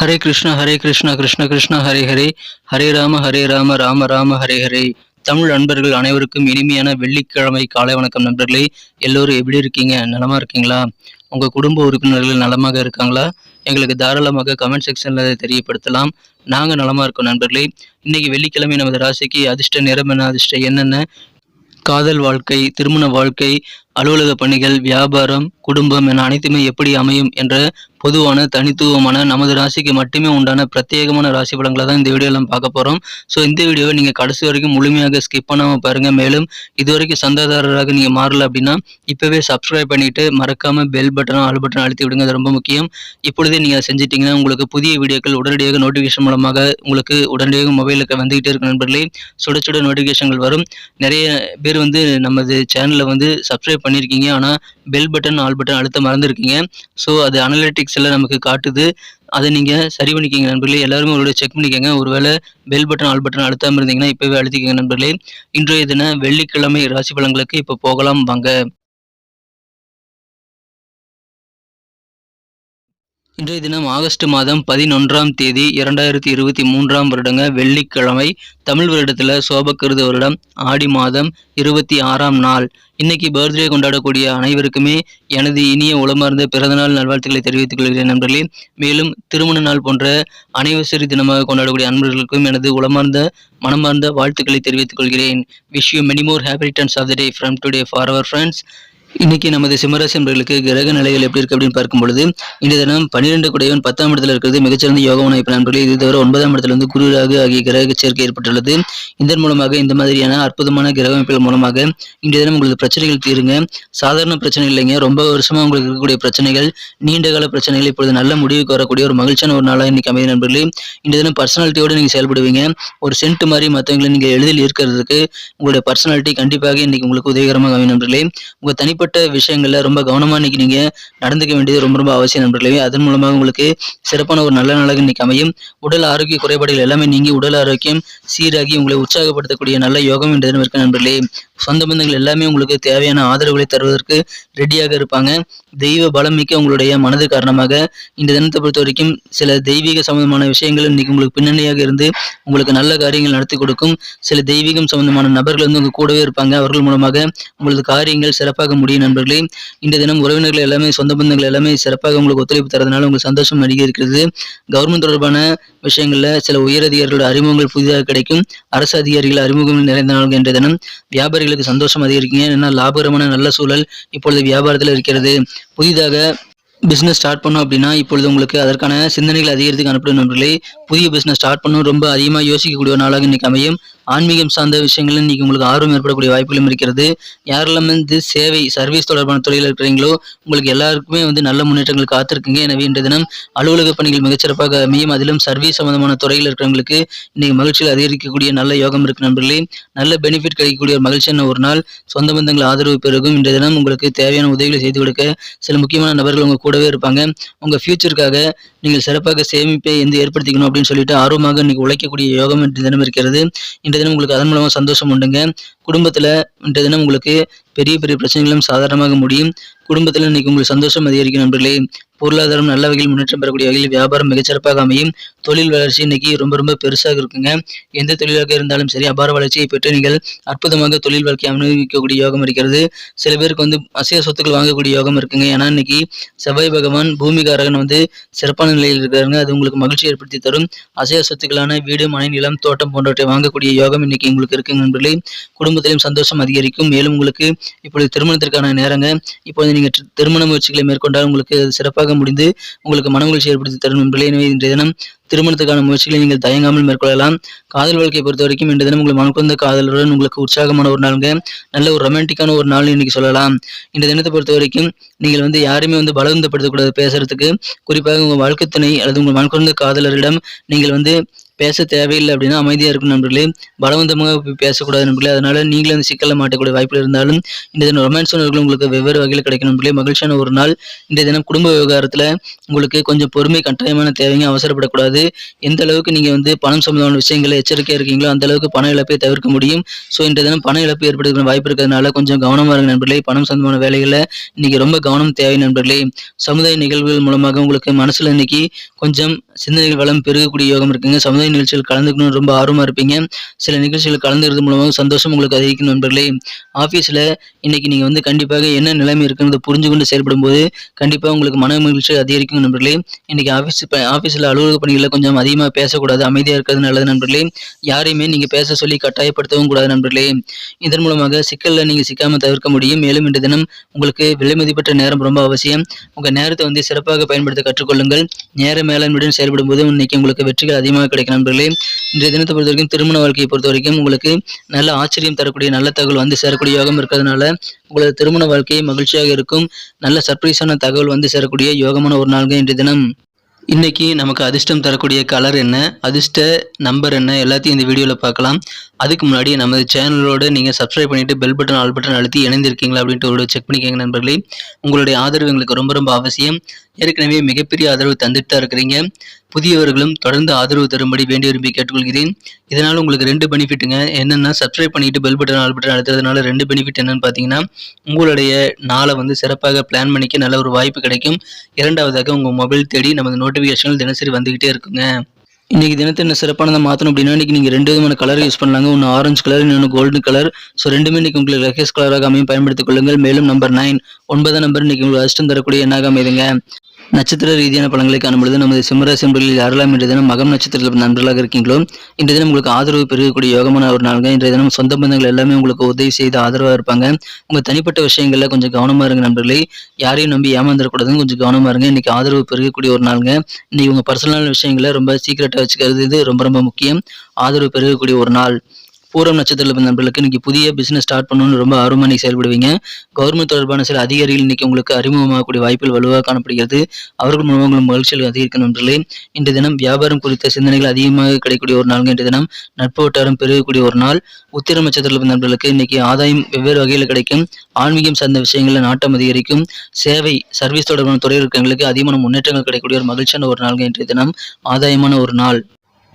ஹரே கிருஷ்ணா ஹரே கிருஷ்ணா கிருஷ்ண கிருஷ்ணா ஹரே ஹரே. ஹரே ராம ஹரே ராம ராம ராம ஹரே ஹரே. தமிழ் நண்பர்கள் அனைவருக்கும் இனிமையான வெள்ளிக்கிழமை காலை வணக்கம் நண்பர்களே. எல்லோரும் எப்படி இருக்கீங்க? நலமா இருக்கீங்களா? உங்க குடும்ப உறுப்பினர்கள் நலமாக இருக்காங்களா? எங்களுக்கு தாராளமாக கமெண்ட் செக்ஷன்ல தெரியப்படுத்தலாம். நாங்க நலமா இருக்கோம் நண்பர்களே. இன்னைக்கு வெள்ளிக்கிழமை நமது ராசிக்கு அதிர்ஷ்ட நிறம் என்ன அதிர்ஷ்ட என்னென்ன காதல் வாழ்க்கை திருமண வாழ்க்கை அலுவலக பணிகள் வியாபாரம் குடும்பம் என அனைத்துமே எப்படி அமையும் என்ற பொதுவான தனித்துவமான நமது ராசிக்கு மட்டுமே உண்டான பிரத்யேகமான ராசி பலன்களை தான் இந்த வீடியோவில் பார்க்க போகிறோம் ஸோ இந்த வீடியோவை நீங்கள் கடைசி வரைக்கும் முழுமையாக ஸ்கிப் பண்ணாமல் பாருங்கள் மேலும் இதுவரைக்கும் சந்தாதாரராக நீங்கள் மாறல அப்படின்னா இப்போவே சப்ஸ்கிரைப் பண்ணிவிட்டு மறக்காமல் பெல் பட்டனும் ஆல் பட்டன் அழுத்தி விடுங்க. அது ரொம்ப முக்கியம். இப்பொழுதே நீங்கள் செஞ்சிட்டிங்கன்னா உங்களுக்கு புதிய வீடியோக்கள் உடனடியாக நோட்டிஃபிகேஷன் மூலமாக உங்களுக்கு உடனடியாக மொபைலுக்கு வந்துகிட்டே இருக்க நண்பர்களே. சுட சுட நோட்டிஃபிகேஷன்கள் வரும். நிறைய பேர் வந்து நமது சேனலில் வந்து சப்ஸ்கிரைப் பண்ணியிருக்கீங்க ஆனால் பெல் பட்டன் ஆல் பட்டன் அழுத்த மறந்துருக்கீங்க. ஸோ அது அனலிட்டிக்ஸில் நமக்கு காட்டுது. அதை நீங்கள் சரி பண்ணிக்கோங்க நண்பர்களே. எல்லாருமே உங்களோட செக் பண்ணிக்கோங்க. ஒருவேளை பெல் பட்டன் ஆல் பட்டன் அழுத்தாமல் இருந்தீங்கன்னா இப்போவே அழுத்திக்கோங்க நண்பர்களே. இன்றைய தின வெள்ளிக்கிழமை ராசி பலன்களுக்கு இப்போ போகலாம். வாங்க. இன்றைய தினம் ஆகஸ்ட் மாதம் பதினொன்றாம் தேதி இரண்டாயிரத்தி இருபத்தி மூன்றாம் வருடங்க வெள்ளிக்கிழமை தமிழ் வருடத்தில் சோபக்கிருத வருடம் ஆடி மாதம் இருபத்தி ஆறாம் நாள். இன்னைக்கு பர்த்டே கொண்டாடக்கூடிய அனைவருக்குமே எனது இனிய உளமார்ந்த பிறந்தநாள் நல்வாழ்த்துக்களை தெரிவித்துக் கொள்கிறேன் நண்பர்களே. மேலும் திருமண நாள் போன்ற அனைவசரி தினமாக கொண்டாடக்கூடிய அன்பர்களுக்கும் எனது உளமார்ந்த மனமார்ந்த வாழ்த்துக்களை தெரிவித்துக் கொள்கிறேன். Wish you many more happy returns of the day from today for our friends இன்னைக்கு நமது சிம்மராசி என்பர்களுக்கு கிரக நிலைகள் எப்படி இருக்கு அப்படின்னு பார்க்கும் பொழுது இந்த தினம் பன்னிரெண்டு குடையவன் பத்தாம் இடத்துல இருக்கிறது மிகச்சிறந்த யோக இப்ப நண்பர்கள் இது தவிர ஒன்பதாம் இடத்துல வந்து குரு ராகு ஆகிய கிரக சேர்க்கை ஏற்பட்டுள்ளது. இதன் மூலமாக இந்த மாதிரியான அற்புதமான கிரக அமைப்புகள் மூலமாக இந்த தினம் உங்களுக்கு பிரச்சனைகள் தீருங்க. சாதாரண பிரச்சனை இல்லைங்க. ரொம்ப வருஷமா உங்களுக்கு இருக்கக்கூடிய பிரச்சனைகள் நீண்ட கால பிரச்சனைகள் இப்பொழுது நல்ல முடிவுக்கு வரக்கூடிய ஒரு மகிழ்ச்சியான ஒரு நாளாக இன்னைக்கு அமைதி நண்பர்களே. இந்த தினம் பர்சனாலிட்டியோட நீங்க செயல்படுவீங்க. ஒரு சென்ட் மாதிரி மற்றவங்களை நீங்க எளிதில் இருக்கிறதுக்கு உங்களுடைய பர்சனாலிட்டி கண்டிப்பாக இன்னைக்கு உங்களுக்கு உதவிகரமாக அமையும் நண்பர்களே. உங்க தனிப்பட்ட விஷயங்கள்ல ரொம்ப கவனமா இன்னைக்கு நீங்க நடந்துக்க வேண்டியது ரொம்ப ரொம்ப அவசியம் நண்பர்களே. அதன் மூலமாக உங்களுக்கு சிறப்பான ஒரு நல்ல நாளாக இன்னைக்கு அமையும். உடல் ஆரோக்கிய குறைபாடுகள் எல்லாமே நீங்கி உடல் ஆரோக்கியம் சீராகி உங்களை உற்சாகப்படுத்தக்கூடிய நல்ல யோகம் என்ற தினம் இருக்க நண்பர்களே. சொந்த பந்தங்கள் எல்லாமே உங்களுக்கு தேவையான ஆதரவுகளை தருவதற்கு ரெடியாக இருப்பாங்க. தெய்வ பலம் மிக்க உங்களுடைய மனது காரணமாக இந்த தினத்தை பொறுத்த வரைக்கும் சில தெய்வீக சம்பந்தமான விஷயங்கள் இன்னைக்கு உங்களுக்கு பின்னணியாக இருந்து உங்களுக்கு நல்ல காரியங்கள் நடத்தி கொடுக்கும். சில தெய்வீகம் சம்பந்தமான நபர்கள் வந்து உங்க கூடவே இருப்பாங்க. அவர்கள் மூலமாக உங்களது காரியங்கள் சிறப்பாக முடியும் நண்பர்களே. இந்த தினம் உறவினர்கள் எல்லாமே சொந்த பந்தங்கள் எல்லாமே சிறப்பாக உங்களுக்கு ஒத்துழைப்பு தரதுனால உங்களுக்கு சந்தோஷம் அதிகரிக்கிறது கவர்மெண்ட் தொடர்பான விஷயங்கள்ல சில உயரதிகாரிகளோட அறிமுகங்கள் புதிதாக கிடைக்கும். அரசு அதிகாரிகள் அறிமுகங்கள் நிறைந்த நாள் என்ற தினம். வியாபாரிகள் வியாபாரிகளுக்கு சந்தோஷம் அதிகரிக்குங்க ஏன்னா லாபகரமான நல்ல சூழல் இப்பொழுது வியாபாரத்தில் இருக்கிறது. புதிதாக பிஸ்னஸ் ஸ்டார்ட் பண்ணோம் அப்படின்னா இப்பொழுது உங்களுக்கு அதற்கான சிந்தனைகள் அதிகரித்துக்கு அனுப்பிடும் நண்பர்களே. புதிய பிஸ்னஸ் ஸ்டார்ட் பண்ணணும். ரொம்ப அதிகமாக யோசிக்கக்கூடிய நாளாக இன்னைக்கு அமையும். ஆன்மீகம் சார்ந்த விஷயங்களில் இன்றைக்கி உங்களுக்கு ஆர்வம் ஏற்படக்கூடிய வாய்ப்புகளும் இருக்கிறது. யாரெல்லாம் வந்து சேவை சர்வீஸ் தொடர்பான துறையில் இருக்கிறீங்களோ உங்களுக்கு எல்லாருக்குமே வந்து நல்ல முன்னேற்றங்கள் காத்திருக்குங்க. எனவே இன்றைய தினம் அலுவலக பணிகள் மிகச்சிறப்பாக அமையும். அதிலும் சர்வீஸ் சம்பந்தமான துறையில் இருக்கிறவங்களுக்கு இன்னைக்கு மகிழ்ச்சியில் அதிகரிக்கக்கூடிய நல்ல யோகம் இருக்கு நண்பர்களே. நல்ல பெனிஃபிட் கிடைக்கக்கூடிய ஒரு மகிழ்ச்சியான ஒரு நாள் சொந்த பந்தங்கள் ஆதரவு பெருகும். இன்றைய தினம் உங்களுக்கு தேவையான உதவிகளை செய்து கொடுக்க சில முக்கியமான நபர்கள் உங்க கூடவே இருப்பாங்க. உங்க ஃபியூச்சருக்காக நீங்கள் சிறப்பாக சேமிப்பை எந்த ஏற்படுத்திக்கணும் அப்படின்னு சொல்லிட்டு ஆர்வமாக இன்னைக்கு உழைக்கக்கூடிய யோகம் இன்றைய தினம் இருக்கிறது. இன்றைய தினம் உங்களுக்கு அதன் மூலமாக சந்தோஷம் உண்டுங்க. குடும்பத்தில் இன்றைய தினம் உங்களுக்கு பெரிய பெரிய பிரச்சனைகளும் சாதாரணமாக முடியும். குடும்பத்தில் இன்னைக்கு உங்களுக்கு சந்தோஷம் அதிகரிக்கும் நண்பர்களே. பொருளாதாரம் நல்ல வகையில் முன்னேற்றம் பெறக்கூடிய வகையில் வியாபாரம் மிகச்சிறப்பாக அமையும். தொழில் வளர்ச்சி இன்னைக்கு ரொம்ப ரொம்ப பெருசாக இருக்குங்க. எந்த தொழிலாக இருந்தாலும் சரி அபார வளர்ச்சியை பெற்று நீங்கள் அற்புதமாக தொழில் வாழ்க்கையை அனுபவிக்கக்கூடிய யோகம் இருக்கிறது. சில பேருக்கு வந்து அசைய சொத்துக்கள் வாங்கக்கூடிய யோகம் இருக்குங்க. ஏன்னா இன்னைக்கு செவ்வாய் பகவான் பூமிகாரகன் வந்து சிறப்பான நிலையில் இருக்கிறாங்க அது உங்களுக்கு மகிழ்ச்சி ஏற்படுத்தி தரும். அசைய சொத்துக்களான வீடு மனை நிலம் தோட்டம் போன்றவற்றை வாங்கக்கூடிய யோகம் இன்னைக்கு உங்களுக்கு இருக்குங்க நண்பர்களே. குடும்பத்திலையும் சந்தோஷம் அதிகரிக்கும். மேலும் உங்களுக்கு இப்பொழுது திருமணத்திற்கான நேரங்க. இப்பொழுது நீங்கள் திருமண முயற்சிகளை மேற்கொண்டால் உங்களுக்கு சிறப்பாக முடிந்து உங்களுக்கு மனங்களை ஏற்படுத்தி தரும் நண்பர்களே எனவே இன்றைய தினம் திருமணத்துக்கான முயற்சிகளை நீங்கள் தயங்காமல் மேற்கொள்ளலாம். காதல் வாழ்க்கையை பொறுத்த வரைக்கும் இன்றைய தினம் உங்கள் மனக்குழந்த காதலருடன் உங்களுக்கு உற்சாகமான ஒரு நாளுங்க. நல்ல ஒரு ரொமான்டிக்கான ஒரு நாள் இன்னைக்கு சொல்லலாம். இந்த தினத்தை பொறுத்த வரைக்கும் நீங்கள் வந்து யாருமே வந்து பலவந்தப்படுத்தக்கூடாது பேசுறதுக்கு. குறிப்பாக உங்கள் வாழ்க்கை துணை அல்லது உங்கள் மனக்குழந்த காதலரிடம் நீங்கள் வந்து பேச தேவையில்லை அப்படின்னா அமைதியாக இருக்கும் நண்பர்களே. பலவந்தமாக பேசக்கூடாது நண்பர்களே. அதனால் நீங்களும் அந்த சிக்கலில் மாட்டக்கூடிய வாய்ப்பில் இருந்தாலும் இந்த தினம் ரொமான்ஸ் உணர்வுகள் உங்களுக்கு வெவ்வேறு வகையில் கிடைக்கும் நண்பர்களே. மகிழ்ச்சியான ஒரு நாள். இந்த தினம் குடும்ப விவகாரத்தில் உங்களுக்கு கொஞ்சம் பொறுமை கட்டாயமான தேவைங்க அவசரப்படக்கூடாது. எந்த அளவுக்கு நீங்கள் வந்து பணம் சம்பந்தமான விஷயங்களை எச்சரிக்கையாக இருக்கீங்களோ அந்த அளவுக்கு பண இழப்பை தவிர்க்க முடியும். ஸோ இன்றைய தினம் பண இழப்பு ஏற்படுத்த வாய்ப்பு இருக்கிறதுனால கொஞ்சம் கவனமாக இருங்க நண்பர்களே. பணம் சம்பந்தமான வேலைகளில் இன்னைக்கு ரொம்ப கவனம் தேவை நண்பர்களே. சமுதாய நிகழ்வுகள் மூலமாக உங்களுக்கு மனசில் இன்னைக்கு கொஞ்சம் சிந்தனைகள் வளம் பெருகக்கூடிய யோகம் இருக்குங்க. சமுதாய நிகழ்ச்சிகள் கலந்துக்கணும்னு ரொம்ப ஆர்வமாக இருப்பீங்க. சில நிகழ்ச்சிகள் கலந்துக்கிறது மூலமாக சந்தோஷம் உங்களுக்கு அதிகரிக்கும் நண்பர்களே. ஆஃபீஸில் இன்னைக்கு நீங்கள் வந்து கண்டிப்பாக என்ன நிலைமை இருக்குன்னு புரிஞ்சு கொண்டு செயல்படும் போது கண்டிப்பாக உங்களுக்கு மன மகிழ்ச்சி அதிகரிக்கும் நண்பர்களே. இன்னைக்கு ஆஃபீஸ் ஆஃபீஸில் அலுவலக பணிகளில் கொஞ்சம் அதிகமாக பேசக்கூடாது அமைதியாக இருக்கிறது நல்லது நண்பர்களே. யாரையுமே நீங்கள் பேச சொல்லி கட்டாயப்படுத்தவும் கூடாது நண்பர்களே. இதன் மூலமாக சிக்கலில் நீங்கள் சிக்காமல் தவிர்க்க முடியும். மேலும் இன்று தினம் உங்களுக்கு விலை மதிப்பற்ற நேரம் ரொம்ப அவசியம். உங்கள் நேரத்தை வந்து சிறப்பாக பயன்படுத்த கற்றுக்கொள்ளுங்கள். நேர மேலாண்மையுடன் செயல்படும் போது இன்னைக்கு உங்களுக்கு வெற்றிகள் அதிகமாக கிடைக்கும் நண்பர்களே இன்றைய தினத்தை பொறுத்த வரைக்கும் திருமண வாழ்க்கையை பொறுத்த வரைக்கும் உங்களுக்கு நல்ல ஆச்சரியம் தரக்கூடிய நல்ல தகவல் வந்து சேரக்கூடிய யோகம் இருக்கிறதுனால உங்களது திருமண வாழ்க்கையை மகிழ்ச்சியாக இருக்கும். நல்ல சர்ப்ரைஸான தகவல் வந்து சேரக்கூடிய யோகமான ஒரு நாள்கள் இன்றைய தினம். இன்னைக்கு நமக்கு அதிர்ஷ்டம் தரக்கூடிய கலர் என்ன அதிர்ஷ்ட நம்பர் என்ன எல்லாத்தையும் இந்த வீடியோவில் பார்க்கலாம். அதுக்கு முன்னாடி நமது சேனலோட நீங்கள் சப்ஸ்கிரைப் பண்ணிட்டு பெல் பட்டன் ஆல் பட்டன் அழுத்தி இணைந்திருக்கீங்களா அப்படின்ட்டு ஒரு செக் பண்ணிக்கோங்க நண்பர்களே. உங்களுடைய ஆதரவு எங்களுக்கு ரொம்ப ரொம்ப அவசியம். ஏற்கனவே மிகப்பெரிய ஆதரவு தந்துட்டு தான் இருக்கிறீங்க. புதியவர்களும் தொடர்ந்து ஆதரவு தரும்படி வேண்டி விரும்பி கேட்டுக்கொள்கிறேன். இதனால் உங்களுக்கு ரெண்டு பெனிஃபிட்டுங்க. என்னென்னா சப்ஸ்கிரைப் பண்ணிட்டு பெல் பட்டன் ஆல் பட்டன் அழுத்துறதுனால ரெண்டு பெனிஃபிட் என்னன்னு பார்த்தீங்கன்னா உங்களுடைய நாளை வந்து சிறப்பாக பிளான் பண்ணிக்க நல்ல ஒரு வாய்ப்பு கிடைக்கும். இரண்டாவதாக உங்கள் மொபைல் தேடி நமது நோட்டிஃபிகேஷன்கள் தினசரி வந்துக்கிட்டே இருக்குங்க. இன்றைக்கி தினத்தை என்ன சிறப்பானதை மாற்றணும் அப்படின்னா இன்னைக்கு நீங்கள் ரெண்டு விதமான கலர் யூஸ் பண்ணலாங்க. ஒன்று ஆரஞ்சு கலர் இன்னொன்று கோல்டு கலர் ஸோ ரெண்டுமே இன்னைக்கு உங்களுக்கு ரெக்கஸ் கலராக அமையும். பயன்படுத்திக் கொள்ளுங்கள். மேலும் நம்பர் நைன் ஒன்பதாம் நம்பர் இன்னைக்கு உங்களுக்கு அதிர்ஷ்டம் தரக்கூடிய எண்ணாக அமைதுங்க. நட்சத்திர ரீதியான பலன்களை காணும்பொழுது நமது சிம்மராசி என்பர்களில் யாரெல்லாம் இன்றைய தினம் மகம் நட்சத்திரத்தில் நண்பர்களாக இருக்கீங்களோ இன்றைய தினம் உங்களுக்கு ஆதரவு பெருகக்கூடிய யோகமான ஒரு நாள்கள் இன்றைய தினம் சொந்த பந்தங்கள் எல்லாமே உங்களுக்கு உதவி செய்து ஆதரவாக இருப்பாங்க. உங்கள் தனிப்பட்ட விஷயங்களில் கொஞ்சம் கவனமாக இருங்க நண்பர்களே. யாரையும் நம்பி ஏமாந்துடக்கூடாதுன்னு கொஞ்சம் கவனமாக இருங்க. இன்னைக்கு ஆதரவு பெருகக்கூடிய ஒரு நாளுங்க. இன்னைக்கு உங்கள் பர்சனலான விஷயங்களை ரொம்ப சீக்கிரட்டாக வச்சுக்கிறது இது ரொம்ப ரொம்ப முக்கியம். ஆதரவு பெருகக்கூடிய ஒரு நாள். பூரம் நட்சத்திரத்தில் நண்பர்களுக்கு இன்னைக்கு புதிய பிசினஸ் ஸ்டார்ட் பண்ணணும்னு ரொம்ப ஆர்வமாக இன்னைக்கு செயல்படுவீங்க. கவர்மெண்ட் தொடர்பான சில அதிகாரிகள் இன்னைக்கு உங்களுக்கு அறிமுகமாகக்கூடிய வாய்ப்புகள் வலுவாக காணப்படுகிறது. அவர்கள் மூலமாக உங்களுக்கு மகிழ்ச்சிகள் அதிகரிக்கும் நண்பர்களே இன்றைய தினம் வியாபாரம் குறித்த சிந்தனைகள் அதிகமாக கிடைக்கக்கூடிய ஒரு நாள் இன்றைய தினம். நட்பு வட்டாரம் பெருகக்கூடிய ஒரு நாள். உத்திர நட்சத்திரத்தில் நண்பர்களுக்கு இன்னைக்கு ஆதாயம் வெவ்வேறு வகையில் கிடைக்கும். ஆன்மீகம் சார்ந்த விஷயங்களில் நாட்டம் அதிகரிக்கும். சேவை சர்வீஸ் தொடர்பான துறையில் அதிகமான முன்னேற்றங்கள் கிடைக்கக்கூடிய ஒரு மகிழ்ச்சியான ஒரு நாள் இன்றைய தினம். ஆதாயமான ஒரு நாள்.